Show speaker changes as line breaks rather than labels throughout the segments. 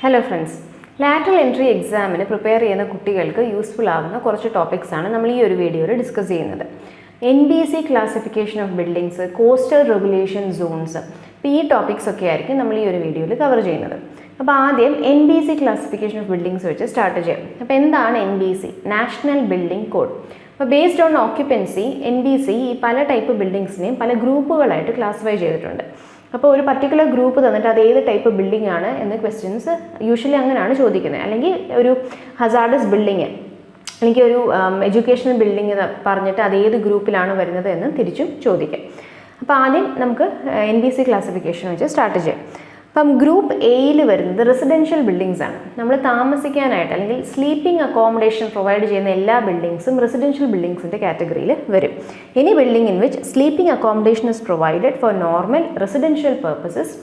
Hello friends lateral entry എക്സാമിന് prepare ചെയ്യുന്ന കുട്ടികൾക്ക് യൂസ്ഫുൾ ആവുന്ന കുറച്ച് ടോപ്പിക്സ് ആണ് നമ്മൾ ഈ ഒരു വീഡിയോയിൽ ഡിസ്കസ് ചെയ്യുന്നത്. N B C classification of buildings coastal regulation zones അപ്പോൾ ഈ ടോപ്പിക്സ് ഒക്കെ ആയിരിക്കും നമ്മൾ ഈ ഒരു വീഡിയോയിൽ കവർ ചെയ്യുന്നത്. അപ്പോൾ ആദ്യം N B C classification of buildings വെച്ച് സ്റ്റാർട്ട് ചെയ്യാം. അപ്പോൾ എന്താണ് N B C national building code അപ്പോൾ based on occupancy N B C ഈ പല ടൈപ്പ് ബിൽഡിങ്സിനെയും പല ഗ്രൂപ്പുകളായിട്ട് ക്ലാസിഫൈ ചെയ്തിട്ടുണ്ട്. അപ്പോൾ ഒരു പർട്ടിക്കുലർ ഗ്രൂപ്പ് തന്നിട്ട് അത് ഏത് ടൈപ്പ് ബിൽഡിംഗ് ആണ് എന്ന ക്വസ്റ്റ്യൻസ് യൂഷ്വലി അങ്ങനെയാണ് ചോദിക്കുന്നത്. അല്ലെങ്കിൽ ഒരു ഹസാർഡസ് ബിൽഡിങ് അല്ലെങ്കിൽ ഒരു എഡ്യൂക്കേഷണൽ ബിൽഡിംഗ് പറഞ്ഞിട്ട് അത് ഏത് ഗ്രൂപ്പിലാണ് വരുന്നത് എന്ന് തിരിച്ചും ചോദിക്കാം. അപ്പോൾ ആദ്യം നമുക്ക് എൻ ബി സി ക്ലാസിഫിക്കേഷൻ വെച്ച് സ്റ്റാർട്ട് ചെയ്യാം അപ്പം ഗ്രൂപ്പ് എയിൽ വരുന്നത് റെസിഡൻഷ്യൽ ബിൽഡിങ്സ് ആണ്. നമ്മൾ താമസിക്കാനായിട്ട് അല്ലെങ്കിൽ സ്ലീപ്പിംഗ് അക്കോമഡേഷൻ പ്രൊവൈഡ് ചെയ്യുന്ന എല്ലാ ബിൽഡിങ്സും റെസിഡൻഷ്യൽ ബിൽഡിങ്സിന്റെ കാറ്റഗറിയിൽ വരും. Any building in which sleeping accommodation is provided for normal residential purposes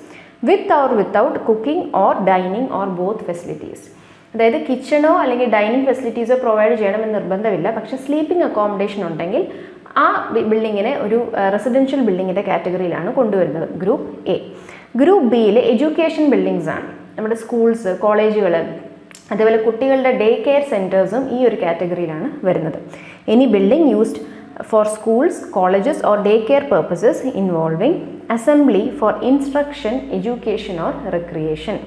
with or without cooking or dining or both facilities അതായത് കിച്ചണോ അല്ലെങ്കിൽ ഡൈനിങ് ഫെസിലിറ്റീസോ പ്രൊവൈഡ് ചെയ്യണമെന്ന് നിർബന്ധമില്ല. പക്ഷേ സ്ലീപ്പിംഗ് അക്കോമഡേഷൻ ഉണ്ടെങ്കിൽ ആ ബിൽഡിങ്ങിനെ ഒരു റെസിഡൻഷ്യൽ ബിൽഡിങ്ങിന്റെ കാറ്റഗറിയിലാണ് കൊണ്ടുവരുന്നത് ഗ്രൂപ്പ് എ. ഗ്രൂപ്പ് ബിയിൽ എഡ്യൂക്കേഷൻ ബിൽഡിങ്സ് ആണ്. നമ്മുടെ സ്കൂൾസ് കോളേജുകൾ അതേപോലെ കുട്ടികളുടെ ഡേ കെയർ സെന്റേഴ്സും ഈ ഒരു കാറ്റഗറിയിലാണ് വരുന്നത്. Any building used for schools colleges or day care purposes involving assembly for instruction education or recreation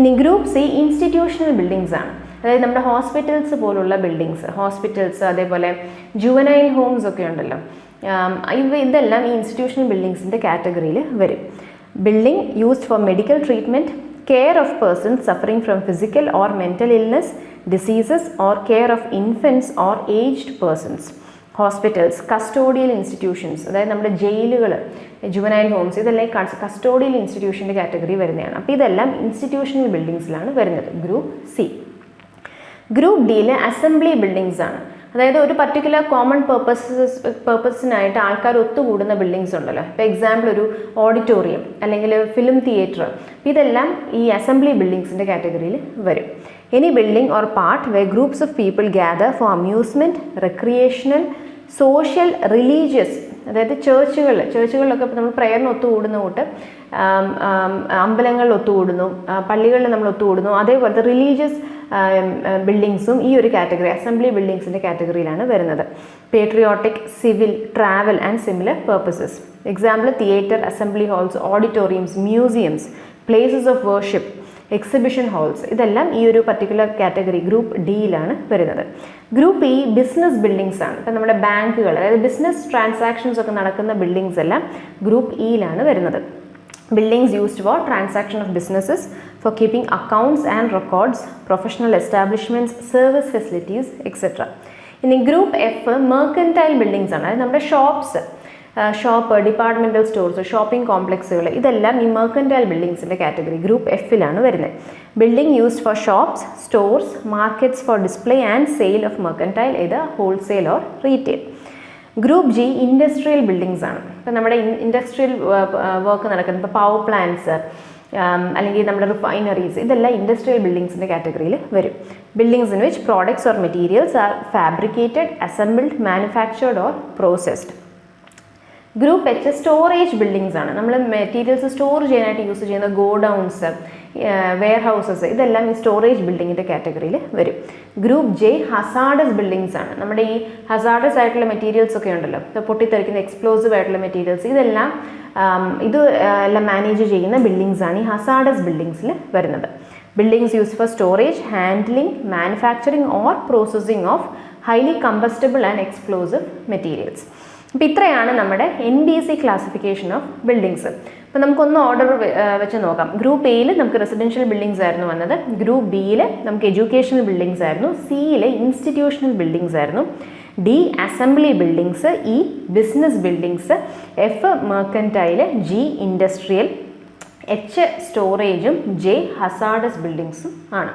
ഇനി ഗ്രൂപ്പ് സി ഇൻസ്റ്റിറ്റ്യൂഷണൽ ബിൽഡിങ്സ് ആണ്. അതായത് നമ്മുടെ ഹോസ്പിറ്റൽസ് പോലുള്ള ബിൽഡിങ്സ് ഹോസ്പിറ്റൽസ് അതേപോലെ ജുവനൈൽ ഹോംസ് ഒക്കെ ഉണ്ടല്ലോ. ഇവ ഇതെല്ലാം ഈ ഇൻസ്റ്റിറ്റ്യൂഷണൽ ബിൽഡിങ്സിന്റെ കാറ്റഗറിയിൽ വരും. Building used for medical treatment care of persons suffering from physical or mental illness diseases or care of infants or aged persons hospitals custodial institutions അതായത് നമ്മുടെ ജയിലുകൾ ജുവനൈൽ ഹോംസ് ഇതെല്ലാം കസ്റ്റോഡിയൽ ഇൻസ്റ്റിറ്റ്യൂഷന്റെ കാറ്റഗറി വരുന്നതാണ്. അപ്പോൾ ഇതെല്ലാം ഇൻസ്റ്റിറ്റ്യൂഷണൽ ബിൽഡിങ്സിലാണ് വരുന്നത്. ഗ്രൂപ്പ് സി ഗ്രൂപ്പ് ഡിയിൽ അസംബ്ലി ബിൽഡിങ്സ് ആണ്. അതായത് ഒരു പർട്ടിക്കുലർ കോമൺ പർപ്പസസ് പർപ്പസിനായിട്ട് ആൾക്കാർ ഒത്തുകൂടുന്ന ബിൽഡിങ്സ് ഉണ്ടല്ലോ. ഇപ്പോൾ എക്സാമ്പിൾ ഒരു ഓഡിറ്റോറിയം അല്ലെങ്കിൽ ഫിലിം തിയേറ്റർ ഇതെല്ലാം ഈ അസംബ്ലി ബിൽഡിങ്സിന്റെ കാറ്റഗറിയിൽ വരും. Any building or part where groups of people gather for amusement recreational social religious അതായത് ചേർച്ചുകൾ ചേർച്ചുകളിലൊക്കെ ഇപ്പോൾ നമ്മൾ പ്രയറിന് ഒത്തുകൂടുന്ന കൂട്ട് അമ്പലങ്ങളിൽ ഒത്തുകൂടുന്നു പള്ളികളിൽ നമ്മൾ ഒത്തുകൂടുന്നു. അതേപോലത്തെ റിലീജിയസ് ബിൽഡിങ്സും ഈ ഒരു കാറ്റഗറി അസംബ്ലി ബിൽഡിങ്സിന്റെ കാറ്റഗറിയിലാണ് വരുന്നത്. Patriotic civil travel and similar purposes example theatre assembly halls auditoriums museums places of worship exhibition halls ഇതെല്ലാം ഈ ഒരു പർട്ടിക്കുലർ കാറ്റഗറി ഗ്രൂപ്പ് ഡിയിലാണ് വരുന്നത്. ഗ്രൂപ്പ് ഇ ബിസിനസ് ബിൽഡിങ്സ് ആണ്. ഇപ്പം നമ്മുടെ ബാങ്കുകൾ അതായത് ബിസിനസ് ട്രാൻസാക്ഷൻസ് ഒക്കെ നടക്കുന്ന ബിൽഡിങ്സ് എല്ലാം ഗ്രൂപ്പ് ഇയിലാണ് വരുന്നത്. Buildings used for transaction of businesses for keeping accounts and records professional establishments service facilities etcetera ഇനി ഗ്രൂപ്പ് എഫ് മെർക്കന്റൈൽ ബിൽഡിങ്സ് ആണ്. അതായത് നമ്മുടെ shops shop departmental stores shopping കോംപ്ലക്സുകൾ ഇതെല്ലാം ഈ മെർക്കന്റൈൽ ബിൽഡിങ്സിന്റെ കാറ്റഗറി ഗ്രൂപ്പ് എഫിലാണ് വരുന്നത്. Building used for shops stores markets for display and sale of mercantile ഇത് wholesale or retail group G industrial buildings ആണ്. ഇപ്പം നമ്മുടെ ഇൻഡസ്ട്രിയൽ വർക്ക് നടക്കുന്നത് ഇപ്പോൾ പവർ പ്ലാന്റ്സ് അല്ലെങ്കിൽ നമ്മുടെ റിഫൈനറീസ് ഇതെല്ലാം ഇൻഡസ്ട്രിയൽ ബിൽഡിങ്സിന്റെ കാറ്റഗറിയിൽ വരും. Buildings in which products or materials are fabricated assembled manufactured or processed group H storage buildings ആണ്. നമ്മൾ മെറ്റീരിയൽസ് സ്റ്റോർ ചെയ്യാനായിട്ട് യൂസ് ചെയ്യുന്ന ഗോഡൗൺസ് വെയർ ഹൗസസ് ഇതെല്ലാം ഈ സ്റ്റോറേജ് ബിൽഡിങ്ങിന്റെ കാറ്റഗറിയിൽ വരും. ഗ്രൂപ്പ് ജെ ഹസാഡസ് ബിൽഡിങ്സ് ആണ്. നമ്മുടെ ഈ ഹസാഡസ് ആയിട്ടുള്ള മെറ്റീരിയൽസ് ഒക്കെ ഉണ്ടല്ലോ. പൊട്ടിത്തെറിക്കുന്ന എക്സ്പ്ലോസീവ് ആയിട്ടുള്ള മെറ്റീരിയൽസ് ഇതെല്ലാം ഇത് എല്ലാം മാനേജ് ചെയ്യുന്ന ബിൽഡിങ്സ് ആണ് ഈ ഹസാഡസ് ബിൽഡിങ്സിൽ വരുന്നത്. Buildings use for storage handling manufacturing or processing of highly combustible and explosive materials അപ്പോൾ ഇത്രയാണ് നമ്മുടെ N B C classification of buildings അപ്പോൾ നമുക്കൊന്ന് ഓർഡർ വെച്ച് നോക്കാം. ഗ്രൂപ്പ് എയിൽ നമുക്ക് റെസിഡൻഷ്യൽ ബിൽഡിങ്സ് ആയിരുന്നു വന്നത്. ഗ്രൂപ്പ് ബിയിൽ നമുക്ക് എഡ്യൂക്കേഷണൽ ബിൽഡിങ്സ് ആയിരുന്നു. സിയിൽ ഇൻസ്റ്റിറ്റ്യൂഷണൽ ബിൽഡിങ്സ് ആയിരുന്നു. D assembly buildings E business buildings F mercantile G industrial H സ്റ്റോറേജും ജെ ഹസാഡസ് ബിൽഡിങ്സും ആണ്.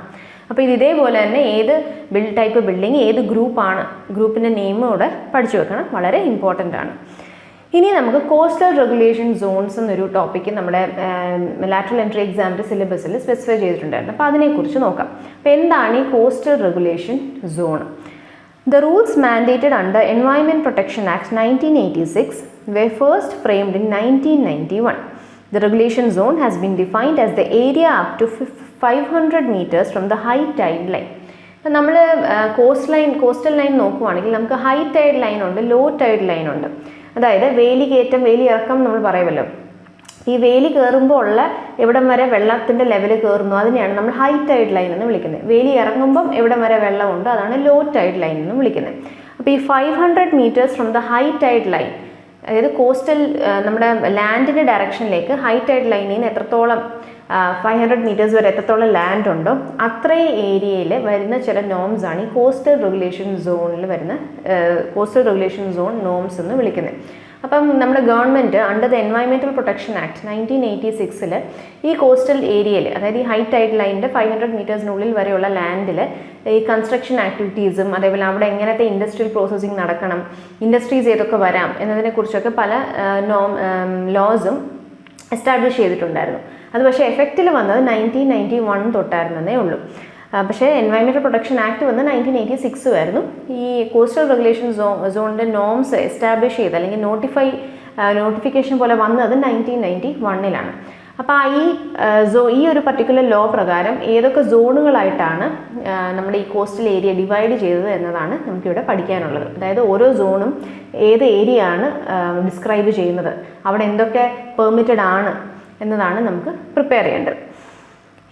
അപ്പോൾ ഇത് ഇതേപോലെ തന്നെ ഏത് ബിൽഡ് ടൈപ്പ് ബിൽഡിംഗ് ഏത് ഗ്രൂപ്പാണ് ഗ്രൂപ്പിന്റെ നെയിമോടെ പഠിച്ചു വെക്കണം. വളരെ ഇമ്പോർട്ടന്റ് ആണ്. ഇനി നമുക്ക് കോസ്റ്റൽ റെഗുലേഷൻ സോൺസ് എന്നൊരു ടോപ്പിക്ക് നമ്മുടെ ലാറ്ററൽ എൻട്രി എക്സാമിന്റെ സിലബസിൽ സ്പെസിഫൈ ചെയ്തിട്ടുണ്ടായിരുന്നു. അപ്പോൾ അതിനെക്കുറിച്ച് നോക്കാം. അപ്പോൾ എന്താണ് ഈ coastal regulation zone the rules mandated under The protection act nineteen eighty six വെ 1986 framed in nineteen ninety 1991. The regulation zone has been defined as the area up to five hundred metres from the high tide line അപ്പം നമ്മൾ coast line coastal line നോക്കുവാണെങ്കിൽ നമുക്ക് high tide line ഉണ്ട് low tide line ഉണ്ട്. അതായത് വേലി കയറ്റം വേലി ഇറക്കം നമ്മൾ പറയുമല്ലോ. ഈ വേലി കയറുമ്പോൾ ഉള്ള എവിടം വരെ വെള്ളത്തിന്റെ ലെവൽ കയറുന്നു അതിനെയാണ് നമ്മൾ ഹൈ ടൈഡ് ലൈൻ എന്ന് വിളിക്കുന്നത്. വേലി ഇറങ്ങുമ്പം എവിടം വരെ വെള്ളമുണ്ട് അതാണ് ലോ ടൈഡ് ലൈൻ എന്ന് വിളിക്കുന്നത്. അപ്പോൾ ഈ five hundred metres from the high tide line അതായത് കോസ്റ്റൽ നമ്മുടെ ലാൻഡിന്റെ ഡയറക്ഷനിലേക്ക് ഹൈ ടൈഡ് ലൈനിൽ നിന്ന് എത്രത്തോളം ഫൈവ് ഹൺഡ്രഡ് മീറ്റേഴ്സ് വരെ എത്രത്തോളം ലാൻഡ് ഉണ്ടോ അത്രയും ഏരിയയിൽ വരുന്ന ചില നോംസ് ആണ് ഈ കോസ്റ്റൽ റെഗുലേഷൻ സോണിൽ വരുന്ന കോസ്റ്റൽ റെഗുലേഷൻ സോൺ നോംസ് എന്ന് വിളിക്കുന്നത്. അപ്പം നമ്മുടെ ഗവൺമെന്റ് അണ്ടർ ദ എൻവയൺമെന്റൽ പ്രൊട്ടക്ഷൻ ആക്ട് നയന്റീൻ എയ്റ്റി സിക്സിൽ ഈ കോസ്റ്റൽ ഏരിയയിൽ അതായത് ഈ ഹൈ ടൈഡ് ലൈനിന്റെ ഫൈവ് ഹൺഡ്രഡ് മീറ്റേഴ്സിനുള്ളിൽ വരെയുള്ള ലാൻഡിൽ ഈ കൺസ്ട്രക്ഷൻ ആക്ടിവിറ്റീസും അതേപോലെ അവിടെ എങ്ങനത്തെ ഇൻഡസ്ട്രിയൽ പ്രോസസ്സിങ് നടക്കണം ഇൻഡസ്ട്രീസ് ഏതൊക്കെ വരാം എന്നതിനെക്കുറിച്ചൊക്കെ പല നോം ലോസും എസ്റ്റാബ്ലിഷ് ചെയ്തിട്ടുണ്ടായിരുന്നു. അത് പക്ഷേ എഫക്റ്റിൽ വന്നത് നയന്റീൻ നയന്റി വൺ തൊട്ടായിരുന്നതേ ഉള്ളൂ. പക്ഷേ എൻവയൺമെന്റൽ പ്രൊട്ടക്ഷൻ ആക്ട് വന്ന് നയന്റീൻ എയ്റ്റി സിക്സ് ആയിരുന്നു ഈ കോസ്റ്റൽ റെഗുലേഷൻ സോ സോണിന്റെ നോംസ് എസ്റ്റാബ്ലിഷ് ചെയ്ത് അല്ലെങ്കിൽ നോട്ടിഫൈ നോട്ടിഫിക്കേഷൻ പോലെ വന്നത് നയന്റീൻ നയന്റി വണ്ണിലാണ് അപ്പോൾ ഈ സോ ഈ ഒരു പർട്ടിക്കുലർ ലോ പ്രകാരം ഏതൊക്കെ സോണുകളായിട്ടാണ് നമ്മുടെ ഈ കോസ്റ്റൽ ഏരിയ ഡിവൈഡ് ചെയ്തത് എന്നതാണ് നമുക്കിവിടെ പഠിക്കാനുള്ളത്. അതായത് ഓരോ സോണും ഏത് ഏരിയ ആണ് ഡിസ്ക്രൈബ് ചെയ്യുന്നത്. അവിടെ എന്തൊക്കെ പെർമിറ്റഡ് ആണ് എന്നതാണ് നമുക്ക് പ്രിപ്പയർ ചെയ്യേണ്ടത്.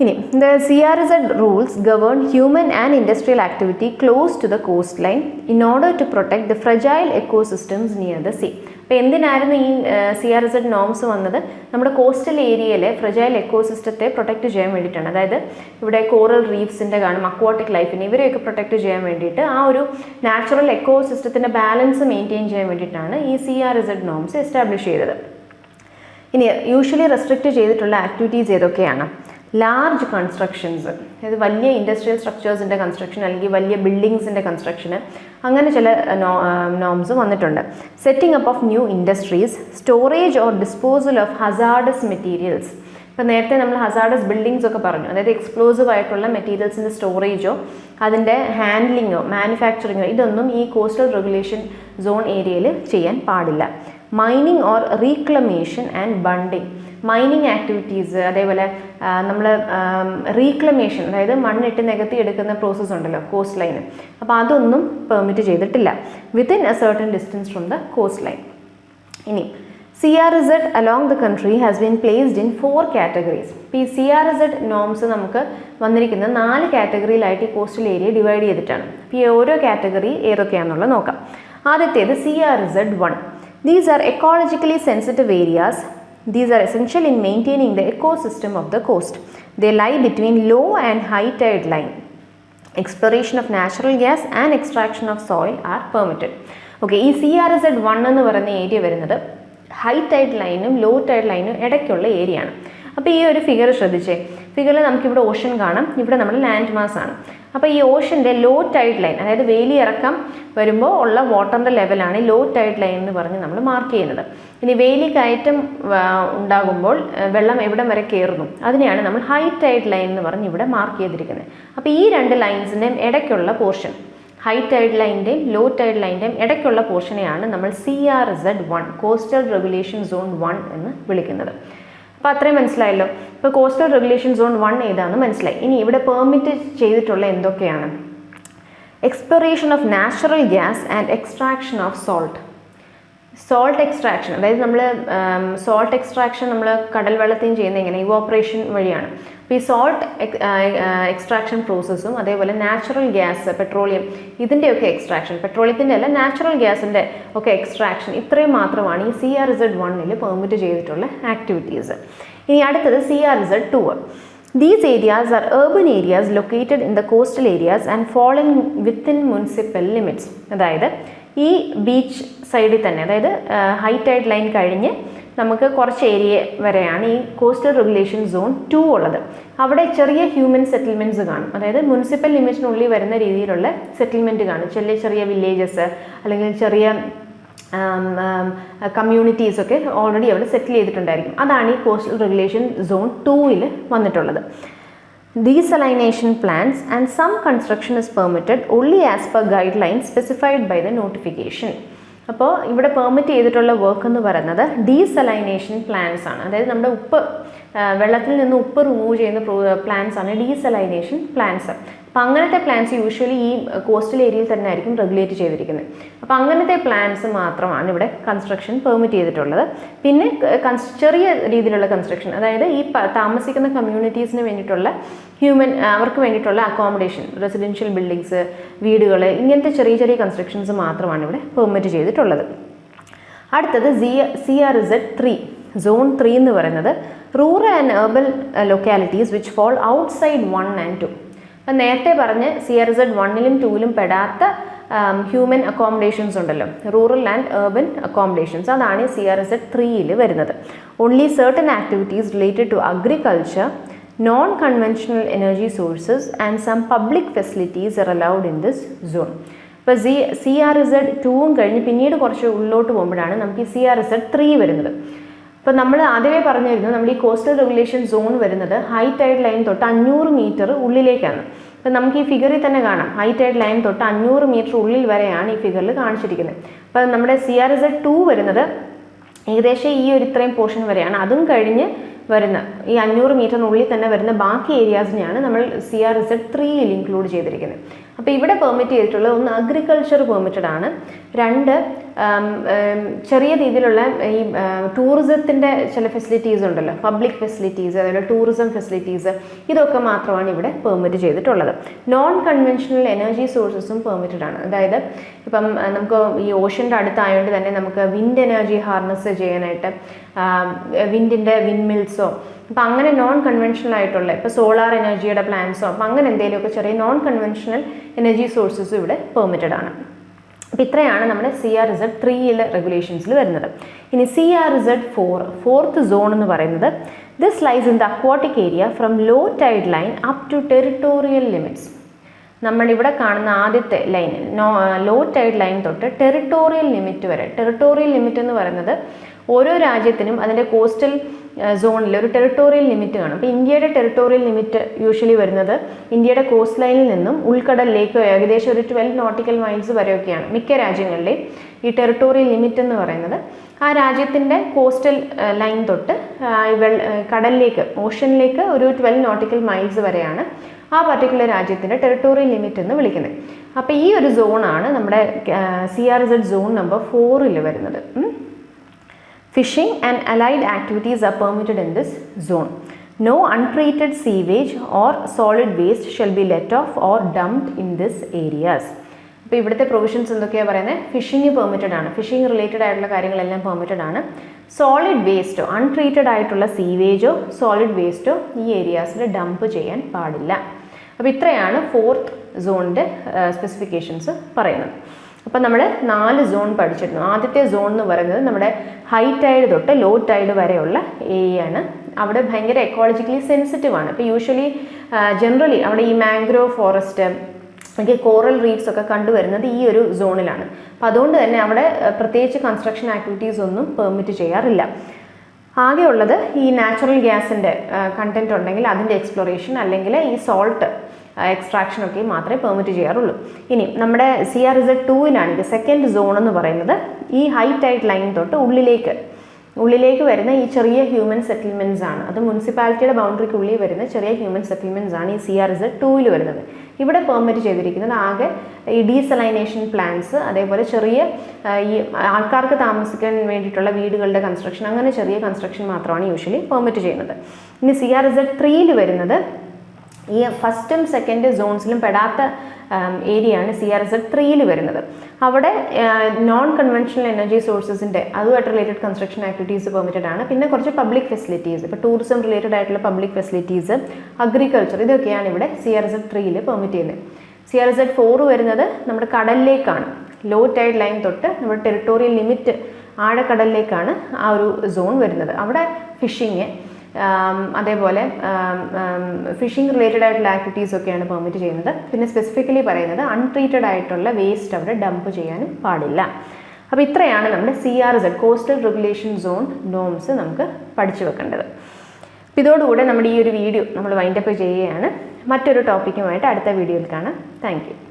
ഇനി the C R Z rules govern human and industrial activity close to the coast line in order to protect the fragile ecosystems near the sea അപ്പോൾ എന്തിനായിരുന്നു ഈ C R Z norms വന്നത്? നമ്മുടെ coastal ഏരിയയിലെ fragile എക്കോസിസ്റ്റത്തെ protect ചെയ്യാൻ വേണ്ടിയിട്ടാണ്. അതായത് ഇവിടെ കോറൽ റീഫ്സിന്റെ കാണും അക്വാട്ടിക് ലൈഫിനെ ഇവരെയൊക്കെ പ്രൊട്ടക്റ്റ് ചെയ്യാൻ വേണ്ടിയിട്ട് ആ ഒരു നാച്ചുറൽ എക്കോസിസ്റ്റത്തിന്റെ ബാലൻസ് മെയിന്റെയിൻ ചെയ്യാൻ വേണ്ടിയിട്ടാണ് ഈ C R Z norms establish ചെയ്തത്. ഇനി യൂഷ്വലി റെസ്ട്രിക്റ്റ് ചെയ്തിട്ടുള്ള ആക്ടിവിറ്റീസ് ഏതൊക്കെയാണ്? ലാർജ് കൺസ്ട്രക്ഷൻസ് അതായത് വലിയ ഇൻഡസ്ട്രിയൽ സ്ട്രക്ചേഴ്സിന്റെ കൺസ്ട്രക്ഷൻ അല്ലെങ്കിൽ വലിയ ബിൽഡിങ്സിന്റെ കൺസ്ട്രക്ഷന് അങ്ങനെ ചില നോംസ് വന്നിട്ടുണ്ട്. Setting up of new industries storage or disposal of hazardous materials ഇപ്പോൾ നേരത്തെ നമ്മൾ ഹസാർഡസ് ബിൽഡിങ്സ് ഒക്കെ പറഞ്ഞു. അതായത് എക്സ്പ്ലോസീവ് ആയിട്ടുള്ള മെറ്റീരിയൽസിന്റെ സ്റ്റോറേജോ അതിന്റെ ഹാൻഡ്ലിങ്ങോ മാനുഫാക്ചറിങ്ങോ ഇതൊന്നും ഈ കോസ്റ്റൽ റെഗുലേഷൻ സോൺ ഏരിയയിൽ ചെയ്യാൻ പാടില്ല. Mining or reclamation and bunding mining activities അതേപോലെ നമ്മൾ റീക്ലമേഷൻ അതായത് മണ്ണിട്ട് നികത്തി എടുക്കുന്ന പ്രോസസ്സ് ഉണ്ടല്ലോ കോസ്റ്റ് ലൈന് അപ്പോൾ അതൊന്നും പെർമിറ്റ് ചെയ്തിട്ടില്ല. Within a certain distance from the coast line ഇനി C R Z along the country has been placed in four categories ഇപ്പോൾ ഈ സി ആർ ഇസഡ് നോംസ് നമുക്ക് വന്നിരിക്കുന്ന നാല് കാറ്റഗറിയിലായിട്ട് ഈ കോസ്റ്റൽ ഏരിയ ഡിവൈഡ് ചെയ്തിട്ടാണ്. അപ്പോൾ ഈ ഓരോ കാറ്റഗറി ഏതൊക്കെയാണെന്നുള്ളത് നോക്കാം. ആദ്യത്തേത് C R Z one these are ecologically sensitive areas. These are essential in maintaining the ecosystem of the coast. They lie between low and high tide line. Exploration of natural gas and extraction of soil are permitted. Okay ഈ C R Z one എന്ന് പറയുന്ന area വരുന്നത് high tide ലൈനും low tide ലൈനും ഇടയ്ക്കുള്ള area അപ്പോൾ ഈ ഒരു ഫിഗർ ശ്രദ്ധിച്ചേ. ഫിഗറിൽ നമുക്കിവിടെ ഓഷൻ കാണാം. ഇവിടെ നമ്മുടെ ലാൻഡ് മാസ് ആണ്. അപ്പോൾ ഈ ഓഷന്റെ ലോ ടൈഡ് ലൈൻ അതായത് വേലി ഇറക്കം വരുമ്പോൾ ഉള്ള വാട്ടറിന്റെ ലെവലാണ് ലോ ടൈഡ് ലൈൻ എന്ന് പറഞ്ഞ് നമ്മൾ മാർക്ക് ചെയ്യുന്നത്. ഇനി വേലി കയറ്റം ഉണ്ടാകുമ്പോൾ വെള്ളം എവിടം വരെ കയറുന്നു? അതിനെയാണ് നമ്മൾ ഹൈ ടൈഡ് ലൈൻ എന്ന് പറഞ്ഞ് ഇവിടെ മാർക്ക് ചെയ്തിരിക്കുന്നത്. അപ്പോൾ ഈ രണ്ട് ലൈൻസിന്റെയും ഇടയ്ക്കുള്ള പോർഷൻ ഹൈ ടൈഡ് ലൈന്റെയും ലോ ടൈഡ് ലൈന്റെയും ഇടയ്ക്കുള്ള പോർഷനെയാണ് നമ്മൾ C R Z one coastal regulation zone one എന്ന് വിളിക്കുന്നത്. അപ്പോൾ അത്രയും മനസ്സിലായല്ലോ. ഇപ്പോൾ കോസ്റ്റൽ റെഗുലേഷൻ സോൺ വൺ ഏതാണെന്ന് മനസ്സിലായി. ഇനി ഇവിടെ പെർമിറ്റ് ചെയ്തിട്ടുള്ള എന്തൊക്കെയാണ്? Exploration of natural gas and extraction of salt salt extraction അതായത് നമ്മൾ സോൾട്ട് എക്സ്ട്രാക്ഷൻ നമ്മൾ കടൽ വെള്ളത്തിൽ ചെയ്യുന്നത് എങ്ങനെ? ഇവോപ്പറേഷൻ വഴിയാണ്. അപ്പോൾ ഈ സോൾട്ട് എക്സ്ട്രാക്ഷൻ പ്രോസസ്സും അതേപോലെ നാച്ചുറൽ ഗ്യാസ് പെട്രോളിയം ഇതിന്റെയൊക്കെ എക്സ്ട്രാക്ഷൻ പെട്രോളിയത്തിന്റെ അല്ല നാച്ചുറൽ ഗ്യാസിന്റെ ഒക്കെ എക്സ്ട്രാക്ഷൻ ഇത്രയും മാത്രമാണ് ഈ സി ആർ ഇസഡ് വണ്ണിൽ പെർമിറ്റ് ചെയ്തിട്ടുള്ള ആക്ടിവിറ്റീസ് ഇനി അടുത്തത് C R Z two These areas are urban areas located in the coastal areas and falling within municipal limits അതായത് ഈ ബീച്ച് സൈഡിൽ തന്നെ അതായത് ഹൈ ടൈഡ് ലൈൻ കഴിഞ്ഞ് നമുക്ക് കുറച്ച് ഏരിയ വരെയാണ് ഈ കോസ്റ്റൽ റെഗുലേഷൻ സോൺ ടു ഉള്ളത്. അവിടെ ചെറിയ ഹ്യൂമൻ സെറ്റിൽമെന്റ്സ് കാണും. അതായത് മുനിസിപ്പൽ ലിമിറ്റിനുള്ളിൽ വരുന്ന രീതിയിലുള്ള സെറ്റിൽമെന്റ് കാണും. ചെറിയ ചെറിയ വില്ലേജസ് അല്ലെങ്കിൽ ചെറിയ കമ്മ്യൂണിറ്റീസ് ഒക്കെ ഓൾറെഡി അവിടെ സെറ്റിൽ ചെയ്തിട്ടുണ്ടായിരിക്കും. അതാണ് ഈ കോസ്റ്റൽ റെഗുലേഷൻ സോൺ ടൂവിൽ വന്നിട്ടുള്ളത്. Desalination plans and some construction is permitted only as per guideline specified by the notification അപ്പോൾ ഇവിടെ പെർമിറ്റ് ചെയ്തിട്ടുള്ള വർക്ക് എന്ന് പറയുന്നത് ഡീസലൈനേഷൻ പ്ലാൻസ് ആണ്. അതായത് നമ്മുടെ ഉപ്പ് വെള്ളത്തിൽ നിന്ന് ഉപ്പ് റിമൂവ് ചെയ്യുന്ന പ്ലാന്റ്സ് ആണ് ഡീസലൈനേഷൻ പ്ലാന്റ്സ് അപ്പോൾ അങ്ങനത്തെ പ്ലാന്റ്സ് യൂഷ്വലി ഈ കോസ്റ്റൽ ഏരിയയിൽ തന്നെ ആയിരിക്കും റെഗുലേറ്റ് ചെയ്തിരിക്കുന്നത്. അപ്പോൾ അങ്ങനത്തെ പ്ലാന്റ്സ് മാത്രമാണ് ഇവിടെ കൺസ്ട്രക്ഷൻ പെർമിറ്റ് ചെയ്തിട്ടുള്ളത്. പിന്നെ ചെറിയ രീതിയിലുള്ള കൺസ്ട്രക്ഷൻ അതായത് ഈ താമസിക്കുന്ന കമ്മ്യൂണിറ്റീസിന് വേണ്ടിയിട്ടുള്ള ഹ്യൂമൻ അവർക്ക് വേണ്ടിയിട്ടുള്ള അക്കോമഡേഷൻ റെസിഡൻഷ്യൽ ബിൽഡിങ്സ് വീടുകൾ ഇങ്ങനത്തെ ചെറിയ ചെറിയ കൺസ്ട്രക്ഷൻസ് മാത്രമാണ് ഇവിടെ പെർമിറ്റ് ചെയ്തിട്ടുള്ളത്. അടുത്തത് C C R Z three zone three എന്ന് പറയുന്നത് rural and urban localities which fall outside one and two അപ്പം നേരത്തെ പറഞ്ഞ് സി ആർ സെഡ് വണ്ണിലും ടൂവിലും പെടാത്ത ഹ്യൂമൻ അക്കോമഡേഷൻസ് ഉണ്ടല്ലോ. റൂറൽ ആൻഡ് ഏർബൻ അക്കോമഡേഷൻസ് അതാണ് സി ആർ സെഡ് ത്രീയിൽ വരുന്നത്. Only certain activities related to agriculture non conventional energy sources and some public facilities are allowed in this zone ഇപ്പോൾ C C R Z ടൂവും കഴിഞ്ഞ് പിന്നീട് കുറച്ച് ഉള്ളിലോട്ട് പോകുമ്പോഴാണ് നമുക്ക് സി ആർ ഇസഡ് ത്രീ വരുന്നത്. ഇപ്പോൾ നമ്മൾ ആദ്യമേ പറഞ്ഞിരുന്നു നമ്മൾ ഈ കോസ്റ്റൽ റെഗുലേഷൻ സോൺ വരുന്നത് ഹൈ ടൈഡ് ലൈൻ തൊട്ട് അഞ്ഞൂറ് മീറ്റർ ഉള്ളിലേക്കാണ്. ഇപ്പം നമുക്ക് ഈ ഫിഗറിൽ തന്നെ കാണാം. ഹൈ ടൈഡ് ലൈൻ തൊട്ട് അഞ്ഞൂറ് മീറ്റർ ഉള്ളിൽ വരെയാണ് ഈ ഫിഗറിൽ കാണിച്ചിരിക്കുന്നത്. അപ്പം നമ്മുടെ സി ആർ ടു വരുന്നത് ഏകദേശം ഈ ഒരു ഇത്രയും പോർഷൻ വരെയാണ്. അതും കഴിഞ്ഞ് വരുന്ന ഈ അഞ്ഞൂറ് മീറ്ററിനുള്ളിൽ തന്നെ വരുന്ന ബാക്കി ഏരിയാസിനെയാണ് നമ്മൾ സി ആർ ഇസഡ് ത്രീയിൽ ഇൻക്ലൂഡ് ചെയ്തിരിക്കുന്നത്. അപ്പോൾ ഇവിടെ പെർമിറ്റ് ചെയ്തിട്ടുള്ളത് ഒന്ന് അഗ്രികൾച്ചർ പെർമിറ്റഡ് ആണ്. രണ്ട് ചെറിയ രീതിയിലുള്ള ഈ ടൂറിസത്തിന്റെ ചില ഫെസിലിറ്റീസ് ഉണ്ടല്ലോ. പബ്ലിക് ഫെസിലിറ്റീസ് അതുപോലെ ടൂറിസം ഫെസിലിറ്റീസ് ഇതൊക്കെ മാത്രമാണ് ഇവിടെ പെർമിറ്റ് ചെയ്തിട്ടുള്ളത്. നോൺ കൺവെൻഷണൽ എനർജി സോഴ്സസും പെർമിറ്റഡ് ആണ്. അതായത് ഇപ്പം നമുക്ക് ഈ ഓഷ്യന്റെ അടുത്തായതുകൊണ്ട് തന്നെ നമുക്ക് വിൻഡ് എനർജി ഹാർനസ് ചെയ്യാനായിട്ട് വിൻഡിന്റെ വിൻഡ് അപ്പം അങ്ങനെ നോൺ കൺവെൻഷണൽ ആയിട്ടുള്ള ഇപ്പോൾ സോളാർ എനർജിയുടെ പ്ലാൻസോ അപ്പം അങ്ങനെ എന്തെങ്കിലുമൊക്കെ ചെറിയ നോൺ കൺവെൻഷണൽ എനർജി സോഴ്സസ് ഇവിടെ പെർമിറ്റഡ് ആണ്. അപ്പം ഇത്രയാണ് നമ്മുടെ സി ആർ റിസൾട്ട് ത്രീയിലെ റെഗുലേഷൻസിൽ വരുന്നത്. ഇനി C R result four fourth zone എന്ന് പറയുന്നത് this lies in the aquatic area from low tide line up to territorial limits നമ്മളിവിടെ കാണുന്ന ആദ്യത്തെ line no low tide line തൊട്ട് ടെറിട്ടോറിയൽ ലിമിറ്റ് വരെ ടെറിട്ടോറിയൽ ലിമിറ്റ് എന്ന് പറയുന്നത് ഓരോ രാജ്യത്തിനും അതിന്റെ കോസ്റ്റൽ സോണിൽ ഒരു ടെറിട്ടോറിയൽ ലിമിറ്റ് കാണും. അപ്പോൾ ഇന്ത്യയുടെ ടെറിട്ടോറിയൽ ലിമിറ്റ് യൂഷ്വലി വരുന്നത് ഇന്ത്യയുടെ കോസ്റ്റ് ലൈനിൽ നിന്നും ഉൾക്കടലിലേക്ക് ഏകദേശം ഒരു ട്വൽവ് നോട്ടിക്കൽ മൈൽസ് വരെയൊക്കെയാണ്. മിക്ക രാജ്യങ്ങളിലെയും ഈ ടെറിട്ടോറിയൽ ലിമിറ്റ് എന്ന് പറയുന്നത്. ആ രാജ്യത്തിന്റെ കോസ്റ്റൽ ലൈൻ തൊട്ട് കടലിലേക്ക് ഓഷനിലേക്ക് ഒരു ട്വൽവ് നോട്ടിക്കൽ മൈൽസ് വരെയാണ് ആ പർട്ടിക്കുലർ രാജ്യത്തിന്റെ ടെറിട്ടോറിയൽ ലിമിറ്റ് എന്ന് വിളിക്കുന്നത്. അപ്പോൾ ഈ ഒരു സോണാണ് നമ്മുടെ C R Z zone number ഫോറിൽ വരുന്നത്. Fishing and allied activities are permitted in this zone no untreated sewage or solid waste shall be let off or dumped in this areas. അപ്പോൾ ഇവിടുത്തെ പ്രൊവിഷൻസ് എന്തൊക്കെയാണ് പറയുന്നത് ഫിഷിംഗ് പെർമിറ്റഡ് ആണ്. Fishing related ആയിട്ടുള്ള കാര്യങ്ങളെല്ലാം permitted ആണ്. സോളിഡ് വേസ്റ്റോ അൺട്രീറ്റഡ് ആയിട്ടുള്ള സീവേജോ solid വേസ്റ്റോ ഈ ഏരിയാസിൽ ഡംപ് ചെയ്യാൻ പാടില്ല. അപ്പോൾ ഇത്രയാണ് ഫോർത്ത് സോണിന്റെ സ്പെസിഫിക്കേഷൻസ് പറയുന്നത്. അപ്പോൾ നമ്മൾ നാല് സോൺ പഠിച്ചിരുന്നു. ആദ്യത്തെ സോൺ എന്ന് പറയുന്നത് നമ്മുടെ ഹൈ ടൈഡ് തൊട്ട് ലോ ടൈഡ് വരെയുള്ള ആണ്. അവിടെ ഭയങ്കര എക്കോളജിക്കലി സെൻസിറ്റീവ് ആണ്. ഇപ്പോൾ യൂഷ്വലി ജനറലി അവിടെ ഈ മാംഗ്രോവ് ഫോറസ്റ്റ് അല്ലെങ്കിൽ കോറൽ റീഫ്സ് ഒക്കെ കണ്ടുവരുന്നത് ഈ ഒരു സോണിലാണ് അപ്പോൾ അതുകൊണ്ട് തന്നെ അവിടെ പ്രത്യേകിച്ച് കൺസ്ട്രക്ഷൻ ആക്ടിവിറ്റീസ് ഒന്നും പെർമിറ്റ് ചെയ്യാറില്ല. ആകെ ഉള്ളത് ഈ നാച്ചുറൽ ഗ്യാസിന്റെ കണ്ടന്റ് ഉണ്ടെങ്കിൽ അതിന്റെ എക്സ്പ്ലോറേഷൻ അല്ലെങ്കിൽ ഈ സോൾട്ട് എക്സ്ട്രാക്ഷൻ ഒക്കെ മാത്രമേ പെർമിറ്റ് ചെയ്യാറുള്ളൂ. ഇനി നമ്മുടെ സി ആർ ഇസഡ് ടൂവിലാണെങ്കിൽ സെക്കൻഡ് സോൺ എന്ന് പറയുന്നത്. ഈ ഹൈ ആയിട്ട് ലൈൻ തൊട്ട് ഉള്ളിലേക്ക്. ഉള്ളിലേക്ക് വരുന്ന ഈ ചെറിയ ഹ്യൂമൻ സെറ്റിൽമെന്റ്സ് ആണ്. അത് മുനിസിപ്പാലിറ്റിയുടെ ബൗണ്ടറിക്ക് ഉള്ളിൽ വരുന്ന ചെറിയ ഹ്യൂമൻ സെറ്റിൽമെന്റ്സ് ആണ് ഈ സി ആർ ഇസഡ് ടൂവിൽ വരുന്നത്. ഇവിടെ പെർമിറ്റ് ചെയ്തിരിക്കുന്നത് ആകെ ഈ ഡീസലൈനേഷൻ പ്ലാൻസ് അതേപോലെ ചെറിയ ഈ ആൾക്കാർക്ക് താമസിക്കാൻ വേണ്ടിയിട്ടുള്ള വീടുകളുടെ കൺസ്ട്രക്ഷൻ അങ്ങനെ ചെറിയ കൺസ്ട്രക്ഷൻ മാത്രമാണ് യൂഷ്വലി പെർമിറ്റ് ചെയ്യുന്നത്. ഇനി സി ആർ ഇസഡ് ത്രീയിൽ വരുന്നത് ഈ ഫസ്റ്റും സെക്കൻഡ് സോൺസിലും പെടാത്ത ഏരിയയാണ് സി ആർ എസ് ത്രീയിൽ വരുന്നത്. അവിടെ നോൺ കൺവെൻഷണൽ എനർജി സോഴ്സസിന്റെ അതുമായിട്ട് റിലേറ്റഡ് കൺസ്ട്രക്ഷൻ ആക്ടിവിറ്റീസ് പെർമിറ്റഡ് ആണ്. പിന്നെ കുറച്ച് പബ്ലിക് ഫെസിലിറ്റീസ് ഇപ്പോൾ ടൂറിസം റിലേറ്റഡ് ആയിട്ടുള്ള പബ്ലിക് ഫെസിലിറ്റീസ് അഗ്രികൾച്ചർ ഇതൊക്കെയാണ് ഇവിടെ സി ആർ എസ് ത്രീയിൽ പെർമിറ്റ് ചെയ്യുന്നത്. സി ആർ എസ് ഫോർ വരുന്നത് നമ്മുടെ കടലിലേക്കാണ്. ലോ ടൈഡ് ലൈൻ തൊട്ട് നമ്മുടെ ടെറിട്ടോറിയൽ ലിമിറ്റ് ആഴക്കടലിലേക്കാണ് ആ ഒരു സോൺ വരുന്നത്. അവിടെ ഫിഷിങ് അതേപോലെ ഫിഷിംഗ് റിലേറ്റഡ് ആയിട്ടുള്ള ആക്ടിവിറ്റീസ് ഒക്കെയാണ് പെർമിറ്റ് ചെയ്യുന്നത്. പിന്നെ സ്പെസിഫിക്കലി പറയുന്നത് അൺട്രീറ്റഡ് ആയിട്ടുള്ള വേസ്റ്റ് അവിടെ ഡംപ് ചെയ്യാനും പാടില്ല. അപ്പോൾ ഇത്രയാണ് നമ്മുടെ C R Z coastal regulation zone norms നമുക്ക് പഠിച്ചു വെക്കേണ്ടത്. അപ്പോൾ ഇതോടുകൂടെ നമ്മുടെ ഈ ഒരു വീഡിയോ നമ്മൾ വൈൻഡപ്പ് ചെയ്യുകയാണ്. മറ്റൊരു ടോപ്പിക്കുമായിട്ട് അടുത്ത വീഡിയോയിൽ കാണാം. താങ്ക്